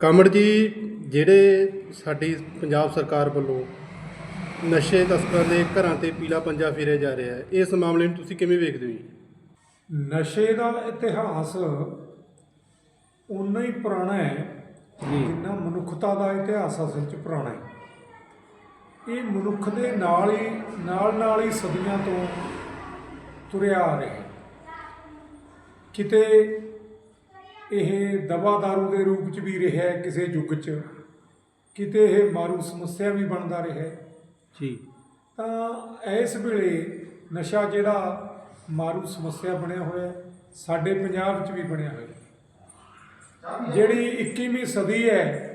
ਕਾਮੜ ਜੀ ਜਿਹੜੇ ਸਾਡੀ ਪੰਜਾਬ ਸਰਕਾਰ ਵੱਲੋਂ ਨਸ਼ੇ ਤਸਕਰਾਂ ਦੇ ਘਰਾਂ ਤੇ ਪੀਲਾ ਪੰਜਾ ਫੇਰਿਆ ਜਾ ਰਿਹਾ ਹੈ ਇਸ ਮਾਮਲੇ ਨੂੰ ਤੁਸੀਂ ਕਿਵੇਂ ਵੇਖਦੇ ਹੋ ਜੀ? ਨਸ਼ੇ ਦਾ ਇਤਿਹਾਸ ਉਨਾ ਹੀ ਪੁਰਾਣਾ ਹੈ। ਜਿੰਨਾ ਮਨੁੱਖਤਾ ਦਾ ਇਤਿਹਾਸ ਅਸਲ 'ਚ ਪੁਰਾਣਾ ਹੈ। ਇਹ ਮਨੁੱਖ ਦੇ ਨਾਲ ਹੀ ਨਾਲ ਨਾਲ ਹੀ ਸਦੀਆਂ ਤੋਂ ਤੁਰਿਆ ਆ ਰਿਹਾ ਕਿਤੇ ਇਹ ਦਵਾ ਦਾਰੂ ਦੇ ਰੂਪ 'ਚ ਵੀ ਰਿਹਾ ਕਿਸੇ ਯੁੱਗ 'ਚ। ਕਿਤੇ ਇਹ ਮਾਰੂ ਸਮੱਸਿਆ ਵੀ ਬਣਦਾ ਰਿਹਾ ਜੀ। ਤਾਂ ਇਸ ਵੇਲੇ ਨਸ਼ਾ ਜਿਹੜਾ ਮਾਰੂ ਸਮੱਸਿਆ ਬਣਿਆ ਹੋਇਆ ਸਾਡੇ ਪੰਜਾਬ ਵਿੱਚ ਵੀ ਬਣਿਆ ਹੋਇਆ। ਜਿਹੜੀ 21ਵੀਂ ਸਦੀ ਹੈ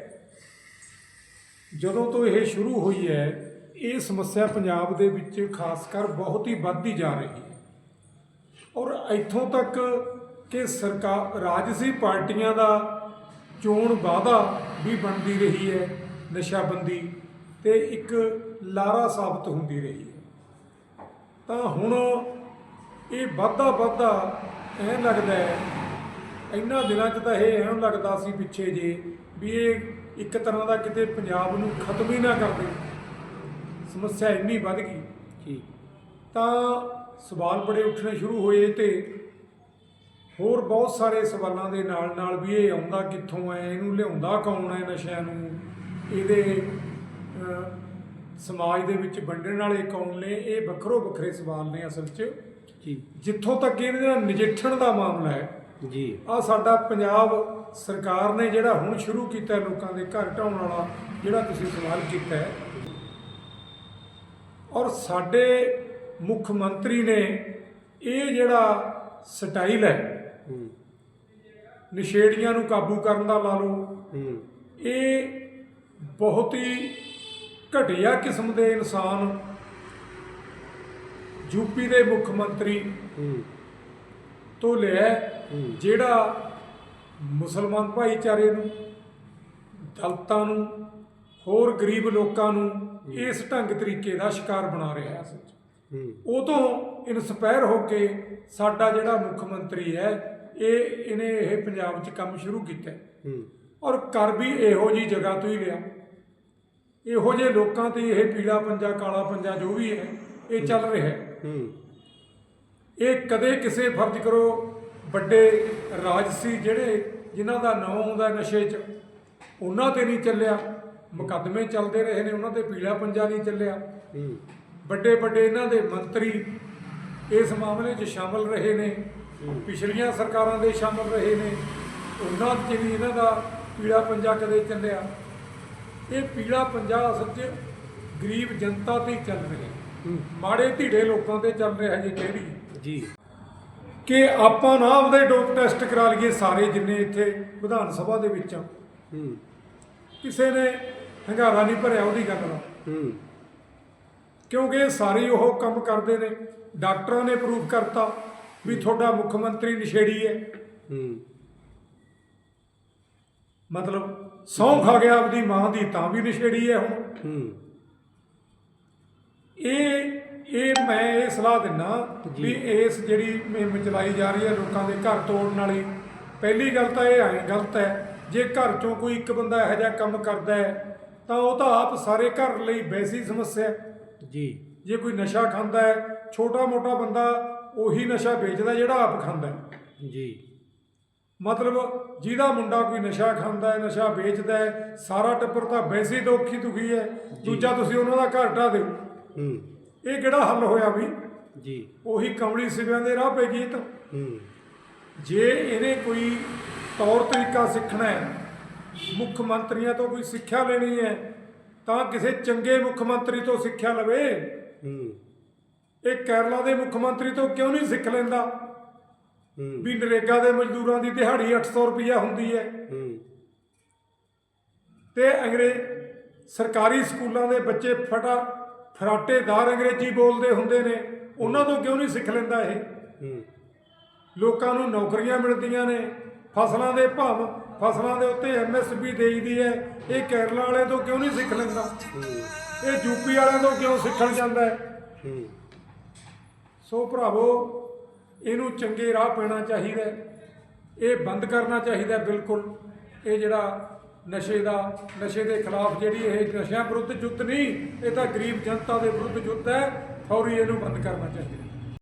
ਜਦੋਂ ਤੋਂ ਇਹ ਸ਼ੁਰੂ ਹੋਈ ਹੈ ਇਹ ਸਮੱਸਿਆ ਪੰਜਾਬ ਦੇ ਵਿੱਚ ਖਾਸ ਕਰ ਬਹੁਤ ਹੀ ਵੱਧਦੀ ਜਾ ਰਹੀ ਹੈ। ਔਰ ਇੱਥੋਂ ਤੱਕ ਕਿ ਸਰਕਾਰ ਰਾਜਸੀ ਪਾਰਟੀਆਂ ਦਾ ਚੋਣ ਵਾਅਦਾ ਵੀ ਬਣਦੀ ਰਹੀ ਹੈ ਨਸ਼ਾਬੰਦੀ ਤੇ ਇੱਕ ਲਾਰਾ ਸਾਬਤ ਹੁੰਦੀ ਰਹੀ ਹੈ। ਤਾਂ ਹੁਣ ਇਹ ਵੱਧਦਾ ਵੱਧਦਾ ਐਂ ਲੱਗਦਾ ਹੈ ਇਹਨਾਂ ਦਿਨਾਂ 'ਚ ਤਾਂ ਇਹ ਐਂ ਲੱਗਦਾ ਸੀ ਪਿੱਛੇ ਜੇ ਵੀ ਇਹ ਇੱਕ ਤਰ੍ਹਾਂ ਦਾ ਕਿਤੇ ਪੰਜਾਬ ਨੂੰ ਖਤਮ ਹੀ ਨਾ ਕਰ ਦੇ। ਸਮੱਸਿਆ ਇੰਨੀ ਵੱਧ ਗਈ। ਤਾਂ ਸਵਾਲ ਬੜੇ ਉੱਠਣੇ ਸ਼ੁਰੂ ਹੋਏ ਤੇ ਹੋਰ ਬਹੁਤ ਸਾਰੇ ਸਵਾਲਾਂ ਦੇ ਨਾਲ ਨਾਲ ਵੀ ਇਹ ਆਉਂਦਾ ਕਿੱਥੋਂ ਹੈ ਇਹਨੂੰ ਲਿਆਉਂਦਾ ਕੌਣ ਹੈ ਨਸ਼ਿਆਂ ਨੂੰ? ਇਹਦੇ ਸਮਾਜ ਦੇ ਵਿੱਚ ਵੰਡਣ ਵਾਲੇ ਕੌਣ ਨੇ? ਇਹ ਵੱਖਰੋ ਵੱਖਰੇ ਸਵਾਲ ਨੇ ਅਸਲ 'ਚ। ਜੀ। ਜਿੱਥੋਂ ਤੱਕ ਇਹਦੇ ਨਾਲ ਨਜਿੱਠਣ ਦਾ ਮਾਮਲਾ ਹੈ ਜੀ। ਆ ਸਾਡਾ ਪੰਜਾਬ ਸਰਕਾਰ ਨੇ ਜਿਹੜਾ ਹੁਣ ਸ਼ੁਰੂ ਕੀਤਾ ਲੋਕਾਂ ਦੇ ਘਰ ਢਾਉਣ ਵਾਲਾ ਜਿਹੜਾ ਤੁਸੀਂ ਸਵਾਲ ਕੀਤਾ ਹੈ। ਔਰ ਸਾਡੇ ਮੁੱਖ ਮੰਤਰੀ ਨੇ ਇਹ ਜਿਹੜਾ ਸਟਾਈਲ ਹੂੰ ਨਸ਼ੇੜੀਆਂ ਨੂੰ ਕਾਬੂ ਕਰਨ ਦਾ ਲਾ ਲਓ। ਇਹ ਬਹੁਤ ਹੀ ਘਟੀਆ ਕਿਸਮ ਦੇ ਇਨਸਾਨ ਯੂਪੀ ਦੇ ਮੁੱਖ ਮੰਤਰੀ ਤੋਂ ਲਿਆ। ਜਿਹੜਾ ਮੁਸਲਮਾਨ ਭਾਈਚਾਰੇ ਨੂੰ ਦਲਤਾਂ ਨੂੰ ਹੋਰ ਗਰੀਬ ਲੋਕਾਂ ਨੂੰ ਇਸ ਢੰਗ ਤਰੀਕੇ ਦਾ ਸ਼ਿਕਾਰ ਬਣਾ ਰਿਹਾ ਹੂੰ। ਉਹ ਤੋਂ ਇਨਸਪਾਇਰ ਹੋ ਕੇ ਸਾਡਾ ਜਿਹੜਾ ਮੁੱਖ ਮੰਤਰੀ ਹੈ ਇਹ ਇਹਨੇ ਇਹ ਪੰਜਾਬ 'ਚ ਕੰਮ ਸ਼ੁਰੂ ਕੀਤਾ। ਹੈ। ਔਰ ਕਰ ਵੀ ਇਹੋ ਜੀ ਜਗ੍ਹਾ ਤੋਂ ਹੀ ਲਿਆ ਇਹੋ ਜਿਹੇ ਲੋਕਾਂ ਤੇ ਇਹ ਪੀਲਾ ਪੰਜਾ ਕਾਲਾ ਪੰਜਾ ਜੋ ਵੀ ਹੈ ਇਹ ਚੱਲ ਰਿਹਾ ਹੈ। ਹੂੰ। ਇਹ ਕਦੇ ਕਿਸੇ ਫਰਜ਼ ਕਰੋ ਵੱਡੇ ਰਾਜਸੀ ਜਿਹੜੇ ਜਿਨ੍ਹਾਂ ਦਾ ਨਾਮ ਆਉਂਦਾ ਨਸ਼ੇ 'ਚ ਉਹਨਾਂ ਤੇ ਨਹੀਂ ਚੱਲਿਆ। ਮੁਕੱਦਮੇ ਚੱਲਦੇ ਰਹੇ ਨੇ ਉਹਨਾਂ ਤੇ ਪੀਲਾ ਪੰਜਾ ਨਹੀਂ ਚੱਲਿਆ। ਵੱਡੇ ਵੱਡੇ ਇਹਨਾਂ ਦੇ ਮੰਤਰੀ ਇਸ ਮਾਮਲੇ 'ਚ ਸ਼ਾਮਲ ਰਹੇ ਨੇ। ਪਿਛਲੀਆਂ ਸਰਕਾਰਾਂ ਦੇ ਸ਼ਾਮਲ ਰਹੇ ਨੇ ਉਹਨਾਂ 'ਚ ਵੀ ਇਹਨਾਂ ਦਾ ਪੀਲਾ ਪੰਜਾ ਕਦੇ ਚੱਲਿਆ। ਇਹ ਪੀਲਾ ਪੰਜਾ ਅਸਲ 'ਚ ਗਰੀਬ ਜਨਤਾ ਤੇ ਚੱਲ ਰਿਹਾ। ਮਾੜੇ ਢੀੜੇ ਲੋਕਾਂ ਤੇ ਚੱਲ ਰਿਹਾ ਜੀ ਕਿਹੜੀ ਜੀ। ਕਿ ਆਪਾਂ ਨਾ ਆਪਦੇ ਡੋਪ ਟੈਸਟ ਕਰਾ ਲਈਏ ਸਾਰੇ ਜਿੰਨੇ ਇੱਥੇ ਵਿਧਾਨ ਸਭਾ ਦੇ ਵਿੱਚ। ਹੂੰ। ਕਿਸੇ ਨੇ ਹੰਗਾਰਾ ਨਹੀਂ ਭਰਿਆ ਉਹਦੀ ਗੱਲ ਦਾ। ਹੂੰ। ਕਿਉਂਕਿ ਸਾਰੇ ਉਹ ਕੰਮ ਕਰਦੇ ਨੇ। ਡਾਕਟਰਾਂ ਨੇ ਪ੍ਰੂਫ ਕਰਤਾ। ਵੀ ਤੁਹਾਡਾ ਮੁੱਖ ਮੰਤਰੀ ਨਸ਼ੇੜੀ ਹੈ। ਹੂੰ। ਮਤਲਬ ਸਹੁੰ ਖਾ ਗਿਆ ਆਪਦੀ ਮਾਂ ਦੀ ਤਾਂ ਵੀ ਨਸ਼ੇੜੀ ਹੈ ਹੁਣ। ਹੂੰ। ਇਹ ਇਹ ਮੈਂ ਇਹ ਸਲਾਹ ਦਿੰਨਾ ਜੀ। ਵੀ ਇਸ ਜਿਹੜੀ ਮੁਹਿੰਮ ਚਲਾਈ ਜਾ ਰਹੀ ਹੈ ਲੋਕਾਂ ਦੇ ਘਰ ਤੋੜਨ ਵਾਲੀ ਪਹਿਲੀ ਗੱਲ ਤਾਂ ਇਹ ਹੈ ਗਲਤ ਹੈ ਜੇ ਘਰ ਚੋਂ ਕੋਈ ਇੱਕ ਬੰਦਾ ਇਹੋ ਜਿਹਾ ਕੰਮ ਕਰਦਾ ਹੈ ਤਾਂ ਉਹ ਤਾਂ ਆਪ ਸਾਰੇ ਘਰ ਲਈ ਵੈਸੀ ਸਮੱਸਿਆ। ਜੀ। ਜੇ ਕੋਈ ਨਸ਼ਾ ਖਾਂਦਾ ਹੈ ਛੋਟਾ ਮੋਟਾ ਬੰਦਾ ਉਹੀ ਨਸ਼ਾ ਵੇਚਦਾ ਜਿਹੜਾ ਆਪ ਖਾਂਦਾ ਜੀ। ਮਤਲਬ ਜਿਹਦਾ ਮੁੰਡਾ ਕੋਈ ਨਸ਼ਾ ਖਾਂਦਾ ਹੈ ਨਸ਼ਾ ਵੇਚਦਾ ਹੈ ਸਾਰਾ ਟੱਬਰ ਤਾਂ ਵੈਸੇ ਹੀ ਦੁਖੀ ਦੁਖੀ ਹੈ। ਦੂਜਾ ਤੁਸੀਂ ਉਹਨਾਂ ਦਾ ਘਰ ਢਾਹ ਦਿਓ। ਹੂੰ। ਇਹ ਕਿਹੜਾ ਹੱਲ ਹੋਇਆ ਵੀ? ਜੀ। ਉਹੀ ਕਮਲੀ ਸਿਵਿਆਂ ਦੇ ਰਾਹ ਪੈ ਗਈ ਤਾਂ। ਹੂੰ। ਜੇ ਇਹਨੇ ਕੋਈ ਤੌਰ ਤਰੀਕਾ ਸਿੱਖਣਾ ਹੈ ਮੁੱਖ ਮੰਤਰੀਆਂ ਤੋਂ ਕੋਈ ਸਿੱਖਿਆ ਲੈਣੀ ਹੈ ਤਾਂ ਕਿਸੇ ਚੰਗੇ ਮੁੱਖ ਮੰਤਰੀ ਤੋਂ ਸਿੱਖਿਆ ਲਵੇ। ਹੂੰ। ਇਹ ਕੇਰਲਾ ਦੇ ਮੁੱਖ ਮੰਤਰੀ ਤੋਂ ਕਿਉਂ ਨਹੀਂ ਸਿੱਖ ਲੈਂਦਾ? ਵੀ ਨਰੇਗਾ ਦੇ ਮਜ਼ਦੂਰਾਂ ਦੀ ਦਿਹਾੜੀ 800 ਰੁਪਈਆ ਹੁੰਦੀ ਹੈ। ਤੇ ਅੰਗਰੇਜ਼ ਸਰਕਾਰੀ ਸਕੂਲਾਂ ਦੇ ਬੱਚੇ ਫਟਾ ਫਰਾਟੇਦਾਰ ਅੰਗਰੇਜ਼ੀ ਬੋਲਦੇ ਹੁੰਦੇ ਨੇ। ਉਹਨਾਂ ਤੋਂ ਕਿਉਂ ਨਹੀਂ ਸਿੱਖ ਲੈਂਦਾ ਇਹ? ਲੋਕਾਂ ਨੂੰ ਨੌਕਰੀਆਂ ਮਿਲਦੀਆਂ ਨੇ। ਫਸਲਾਂ ਦੇ ਭਾਵ ਫਸਲਾਂ ਦੇ ਉੱਤੇ ਐਮਐਸਪੀ ਦੇਈਦੀ ਹੈ। ਇਹ ਕੇਰਲਾ ਵਾਲੇ ਤੋਂ ਕਿਉਂ ਨਹੀਂ ਸਿੱਖ ਲੈਂਦਾ? ਇਹ ਯੂਪੀ ਵਾਲਿਆਂ ਤੋਂ ਕਿਉਂ ਸਿੱਖਣ ਜਾਂਦਾ ਹੂੰ। ਸੋ ਭਰਾਵੋ, ਇਹਨੂੰ ਚੰਗੇ ਰਾਹ ਪੈਣਾ ਚਾਹੀਦਾ ਇਹ ਬੰਦ ਕਰਨਾ ਚਾਹੀਦਾ ਬਿਲਕੁਲ। ਇਹ ਜਿਹੜਾ ਨਸ਼ੇ ਦਾ, ਨਸ਼ੇ ਦੇ ਖਿਲਾਫ ਜਿਹੜੀ ਇਹ ਨਸ਼ਿਆਂ ਵਿਰੁੱਧ ਜੁੱਤ ਨਹੀਂ, ਇਹ ਤਾਂ ਗਰੀਬ ਜਨਤਾ ਦੇ ਵਿਰੁੱਧ ਜੁੱਤ ਹੈ। ਫੌਰੀ ਇਹਨੂੰ ਬੰਦ ਕਰਨਾ ਚਾਹੀਦਾ